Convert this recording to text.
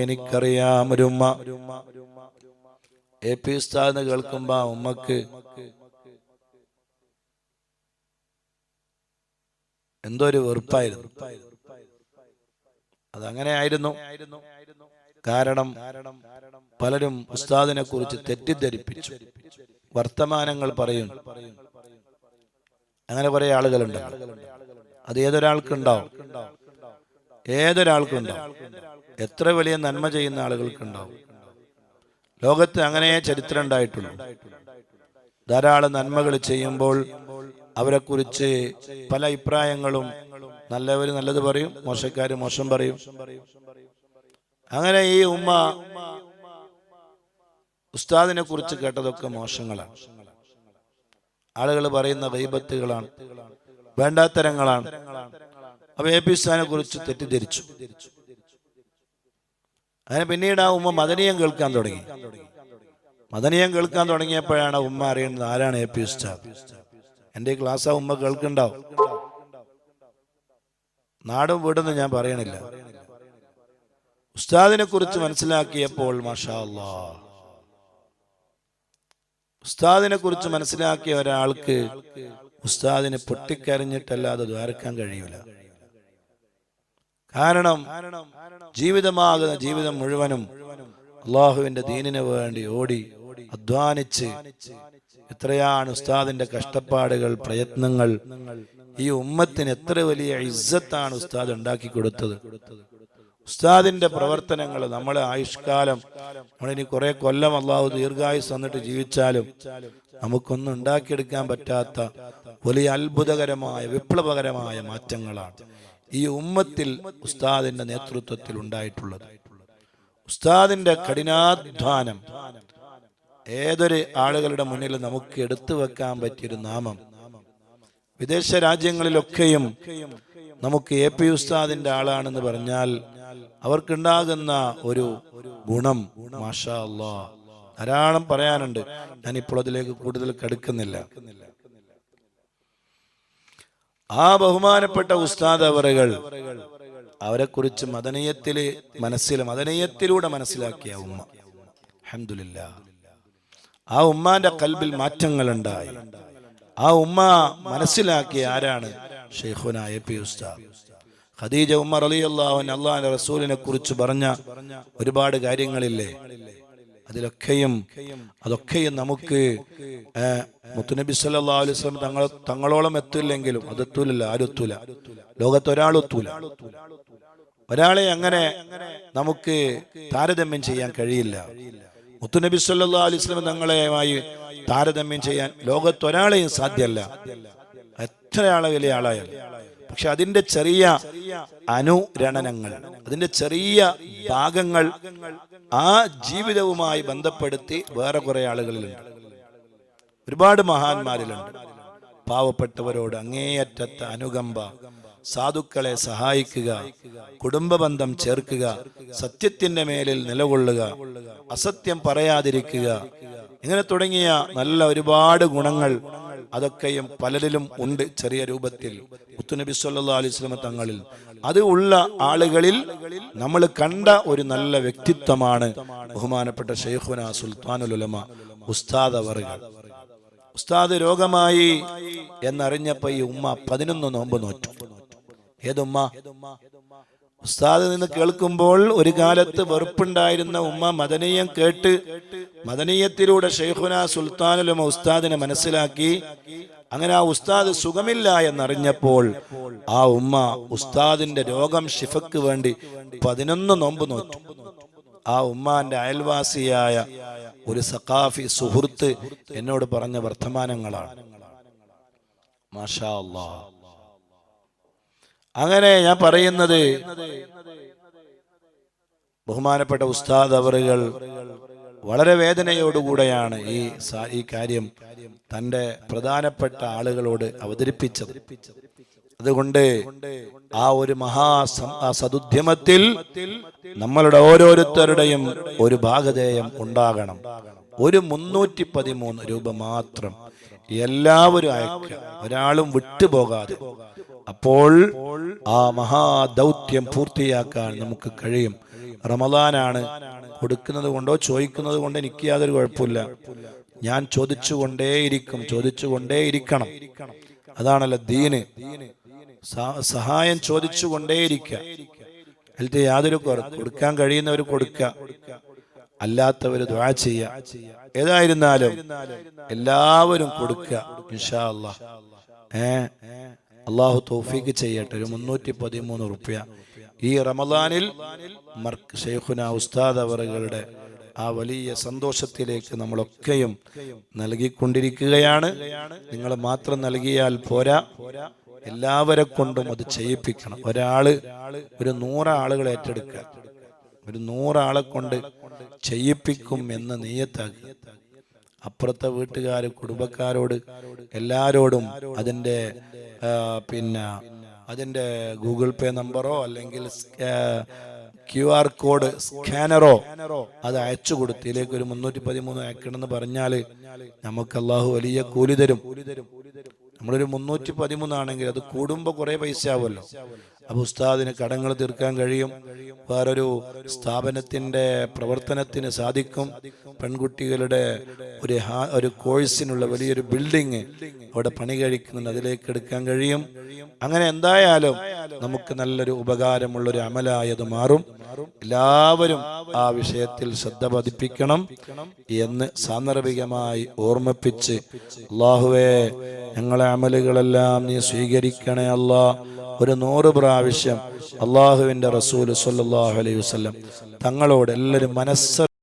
എനിക്കറിയാം ഒരു ഉമ്മ എ പി ഉസ്താദ് കേൾക്കുമ്പോ ഉമ്മക്ക് എന്തോ ഒരു വെറുപ്പായിരുന്നു. അതങ്ങനെ ആയിരുന്നു. കാരണം പലരും ഉസ്താദിനെ കുറിച്ച് തെറ്റിദ്ധരിപ്പിച്ചു. വർത്തമാനങ്ങൾ പറയും. അങ്ങനെ കുറെ ആളുകളുണ്ട്. അത് ഏതൊരാൾക്കുണ്ടാവും? ഏതൊരാൾക്കുണ്ടാവും എത്ര വലിയ നന്മ ചെയ്യുന്ന ആളുകൾക്കുണ്ടാവും. ലോകത്ത് അങ്ങനെ ചരിത്രം ഉണ്ടായിട്ടുള്ളൂ ധാരാളം നന്മകൾ ചെയ്യുമ്പോൾ അവരെക്കുറിച്ച് പല അഭിപ്രായങ്ങളും നല്ലവർ നല്ലത് പറയും മോശക്കാർ മോശം പറയും. അങ്ങനെ ഈ ഉമ്മ ഉസ്താദിനെ കുറിച്ച് കേട്ടതൊക്കെ മോശങ്ങളാണ്. ആളുകൾ പറയുന്ന വൈബത്തുകളാണ് വേണ്ടാത്തരങ്ങളാണ്. അപ്പൊ എ പി കുറിച്ച് തെറ്റിദ്ധരിച്ചു. അങ്ങനെ പിന്നീട് ആ ഉമ്മ മദനീയം കേൾക്കാൻ തുടങ്ങി. മദനീയം കേൾക്കാൻ തുടങ്ങിയപ്പോഴാണ് ഉമ്മ അറിയുന്നത് ആരാണ് എ പി ഉസ്താദ് എന്റെ ക്ലാസ് ആ ഉമ്മ കേൾക്കുന്നുണ്ടാവും നാടും വീടൊന്നും ഞാൻ പറയണില്ല. ഉസ്താദിനെ കുറിച്ച് മനസ്സിലാക്കിയപ്പോൾ മാഷാ ഉസ്താദിനെ കുറിച്ച് മനസ്സിലാക്കിയ ഒരാൾക്ക് ഉസ്താദിനെ പൊട്ടിക്കരഞ്ഞിട്ടല്ലാതെ ദ്വാരക്കാൻ കഴിയൂല. കാരണം ജീവിതമാകുന്ന ജീവിതം മുഴുവനും അള്ളാഹുവിന്റെ ദീനിന് വേണ്ടി ഓടി അധ്വാനിച്ച് എത്രയാണ് ഉസ്താദിന്റെ കഷ്ടപ്പാടുകൾ പ്രയത്നങ്ങൾ ഈ ഉമ്മത്തിന് എത്ര വലിയ ഇസ്സത്താണ് ഉസ്താദ് ഉണ്ടാക്കി കൊടുത്തത്? ഉസ്താദിന്റെ പ്രവർത്തനങ്ങൾ നമ്മളെ ആയുഷ്കാലം നമ്മളിനി കുറെ കൊല്ലം അള്ളാഹു ദീർഘായുസ് വന്നിട്ട് ജീവിച്ചാലും നമുക്കൊന്നും ഉണ്ടാക്കിയെടുക്കാൻ പറ്റാത്ത വലിയ അത്ഭുതകരമായ വിപ്ലവകരമായ മാറ്റങ്ങളാണ്. ഈ ഉമ്മത്തിൽ ഉസ്താദിന്റെ നേതൃത്വത്തിൽ ഉണ്ടായിട്ടുള്ളത്. ഉസ്താദിന്റെ കഠിനാധ്വാനം ഏതൊരു ആളുകളുടെ മുന്നിൽ നമുക്ക് എടുത്തു വെക്കാൻ പറ്റിയൊരു നാമം. വിദേശ രാജ്യങ്ങളിലൊക്കെയും നമുക്ക് എ പി ഉസ്താദിന്റെ ആളാണെന്ന് പറഞ്ഞാൽ അവർക്കുണ്ടാകുന്ന ഒരു ഗുണം മാഷാ അല്ലാ ധാരാളം പറയാനുണ്ട്. ഞാനിപ്പോൾ അതിലേക്ക് കൂടുതൽ കടുക്കുന്നില്ല. ആ ബഹുമാനപ്പെട്ട ഉസ്താദ് അവറുകൾ അവരെ കുറിച്ച് മദനീയത്തിൽ മനസ്സിൽ മദനീയത്തിലൂടെ മനസ്സിലാക്കിയ ഉമ്മ. അഹമ്മദില്ല ആ ഉമ്മാന്റെ കൽബിൽ മാറ്റങ്ങൾ ഉണ്ടായി ആ ഉമ്മ മനസ്സിലാക്കിയ ആരാണ്? ഷെയ്ഖുന എ പി ഉസ്താദ്. ഖദീജ ഉമ്മർ അലി അള്ളാഹുൻ അള്ളാഹിന്റെ റസൂലിനെ കുറിച്ച് പറഞ്ഞ ഒരുപാട് കാര്യങ്ങളില്ലേ? അതിലൊക്കെയും അതൊക്കെയും നമുക്ക് മുത്തുനബി സല്ലാ അലൈഹി സ്വലം തങ്ങൾ തങ്ങളോളം എത്തില്ലെങ്കിലും അത് എത്തൂലല്ല ലോകത്ത് ഒരാളൊത്തൂല ഒരാളെ അങ്ങനെ നമുക്ക് താരതമ്യം ചെയ്യാൻ കഴിയില്ല. മുത്തുനബി സല്ലാ അലൈഹി തങ്ങളെയുമായി താരതമ്യം ചെയ്യാൻ ലോകത്ത് ഒരാളെയും സാധ്യമല്ല എത്ര ആളെ വലിയ ആളായാലും. പക്ഷെ അതിന്റെ ചെറിയ അനുരണനങ്ങൾ അതിന്റെ ചെറിയ ഭാഗങ്ങൾ ആ ജീവിതവുമായി ബന്ധപ്പെടുത്തി വേറെ കുറെ ആളുകളിലുണ്ട്. ഒരുപാട് മഹാന്മാരിലുണ്ട്. പാവപ്പെട്ടവരോട് അങ്ങേയറ്റത്തെ അനുകമ്പ സാധുക്കളെ സഹായിക്കുക കുടുംബബന്ധം ചേർക്കുക സത്യത്തിന്റെ മേലിൽ നിലകൊള്ളുക അസത്യം പറയാതിരിക്കുക ഇങ്ങനെ തുടങ്ങിയ നല്ല ഒരുപാട് ഗുണങ്ങൾ അതൊക്കെയും പലരിലും ഉണ്ട് ചെറിയ രൂപത്തിൽ. മുത്തുനബി സല്ലാ അലൈഹി സ്വലമ തങ്ങളിൽ. അത് ഉള്ള ആളുകളിൽ നമ്മൾ കണ്ട ഒരു നല്ല വ്യക്തിത്വമാണ് ബഹുമാനപ്പെട്ട ഷെയ്ഖുന സുൽത്താനുൽ ഉലമ ഉസ്താദ് അവറുകൾ. ഉസ്താദ് രോഗമായി എന്നറിഞ്ഞപ്പോ ഈ ഉമ്മ പതിനൊന്ന് നോമ്പ് നോറ്റു. ഏതുമ്മ ഉസ്താദ് നിന്ന് കേൾക്കുമ്പോൾ ഒരു കാലത്ത് വെറുപ്പുണ്ടായിരുന്ന ഉമ്മ മദനീയം കേട്ട് മദനീയത്തിലൂടെ ഷെയ്ഖുന സുൽത്താനുലമ ഉസ്താദിനെ മനസ്സിലാക്കി. അങ്ങനെ ആ ഉസ്താദ് സുഖമില്ല എന്നറിഞ്ഞപ്പോൾ ആ ഉമ്മ ഉസ്താദിന്റെ രോഗം ഷിഫക്ക് വേണ്ടി പതിനൊന്ന് നോമ്പ് നോറ്റു. ആ ഉമ്മാന്റെ അയൽവാസിയായ ഒരു സഖാഫി സുഹൃത്ത് എന്നോട് പറഞ്ഞ വർത്തമാനങ്ങളാണ്. മാഷാ അല്ലാ അങ്ങനെ ഞാൻ പറയുന്നത് ബഹുമാനപ്പെട്ട ഉസ്താദ് അവറുകൾ വളരെ വേദനയോടുകൂടെയാണ് ഈ ഈ കാര്യം തന്റെ പ്രധാനപ്പെട്ട ആളുകളോട് അവതരിപ്പിച്ചത്. അതുകൊണ്ട് ആ ഒരു മഹാ സതുദ്യമത്തിൽ നമ്മളുടെ ഓരോരുത്തരുടെയും ഒരു ഭാഗധേയം ഉണ്ടാകണം. ഒരു മുന്നൂറ്റി പതിമൂന്ന് രൂപ മാത്രം എല്ലാവരും അയക്കുക. ഒരാളും വിട്ടുപോകാതെ അപ്പോൾ ആ മഹാദൗത്യം പൂർത്തിയാക്കാൻ നമുക്ക് കഴിയും. റമദാനാണ് കൊടുക്കുന്നത് കൊണ്ടോ ചോദിക്കുന്നത് കൊണ്ടോ എനിക്ക് യാതൊരു കുഴപ്പമില്ല. ഞാൻ ചോദിച്ചുകൊണ്ടേയിരിക്കും ചോദിച്ചുകൊണ്ടേയിരിക്കണം. അതാണല്ലോ ദീന്. സഹായം ചോദിച്ചുകൊണ്ടേയിരിക്കുക അതിലത്തെ യാതൊരു കൊടുക്കാൻ കഴിയുന്നവർ കൊടുക്കുക അല്ലാത്തവർ ദ്വാ ചെയ്യുക ഏതായിരുന്നാലും എല്ലാവരും കൊടുക്കുക ഇൻഷാ അല്ലാ ഏ? അള്ളാഹു തോഫീക്ക് ചെയ്യട്ടെ. ഒരു മുന്നൂറ്റി പതിമൂന്ന് റുപ്യ. ഈ റമദാനിൽ ഷെയ്ഖുന ഉസ്താദ് അവറുകളുടെ ആ വലിയ സന്തോഷത്തിലേക്ക് നമ്മളൊക്കെയും നൽകിക്കൊണ്ടിരിക്കുകയാണ്. നിങ്ങൾ മാത്രം നൽകിയാൽ പോരാ. എല്ലാവരെ കൊണ്ടും അത് ചെയ്യിപ്പിക്കണം. ഒരാൾ ഒരു നൂറാളുകൾ ഏറ്റെടുക്കുക. ഒരു നൂറാളെ കൊണ്ട് ചെയ്യിപ്പിക്കും എന്ന് നീയത്താക്കുക. അപ്പുറത്തെ വീട്ടുകാർ കുടുംബക്കാരോട് എല്ലാരോടും അതിന്റെ പിന്നെ അതിന്റെ ഗൂഗിൾ പേ നമ്പറോ അല്ലെങ്കിൽ ക്യു ആർ കോഡ് സ്കാനറോ അത് അയച്ചു കൊടുത്ത് ഇതിലേക്ക് ഒരു മുന്നൂറ്റി പതിമൂന്ന് അയക്കണമെന്ന് പറഞ്ഞാൽ നമുക്ക് അള്ളാഹു വലിയ കൂലി തരും. നമ്മളൊരു മുന്നൂറ്റി പതിമൂന്നാണെങ്കിൽ അത് കൂടുമ്പോൾ കുറേ പൈസ ആവുമല്ലോ അപ്പൊ ഉസ്താദിന് കടങ്ങൾ തീർക്കാൻ കഴിയും. വേറൊരു സ്ഥാപനത്തിന്റെ പ്രവർത്തനത്തിന് സാധിക്കും. പെൺകുട്ടികളുടെ ഒരു ഒരു കോഴ്സിനുള്ള വലിയൊരു ബിൽഡിങ് അവിടെ പണി കഴിക്കുന്നുണ്ട്. അതിലേക്ക് എടുക്കാൻ കഴിയും. അങ്ങനെ എന്തായാലും നമുക്ക് നല്ലൊരു ഉപകാരമുള്ളൊരു അമലായത് അമലായി മാറും. എല്ലാവരും ആ വിഷയത്തിൽ ശ്രദ്ധ പതിപ്പിക്കണം എന്ന് സാന്ദർഭികമായി ഓർമ്മിപ്പിച്ച് അള്ളാഹുവേ ഞങ്ങളെ അമലുകളെല്ലാം നീ സ്വീകരിക്കണേ അല്ലാ. ഒരു നൂറ് പ്രാവശ്യം അള്ളാഹുവിന്റെ റസൂൽ സല്ലാഹു അലൈഹി വസ്ലം തങ്ങളോട് എല്ലാവരും മനസ്സ്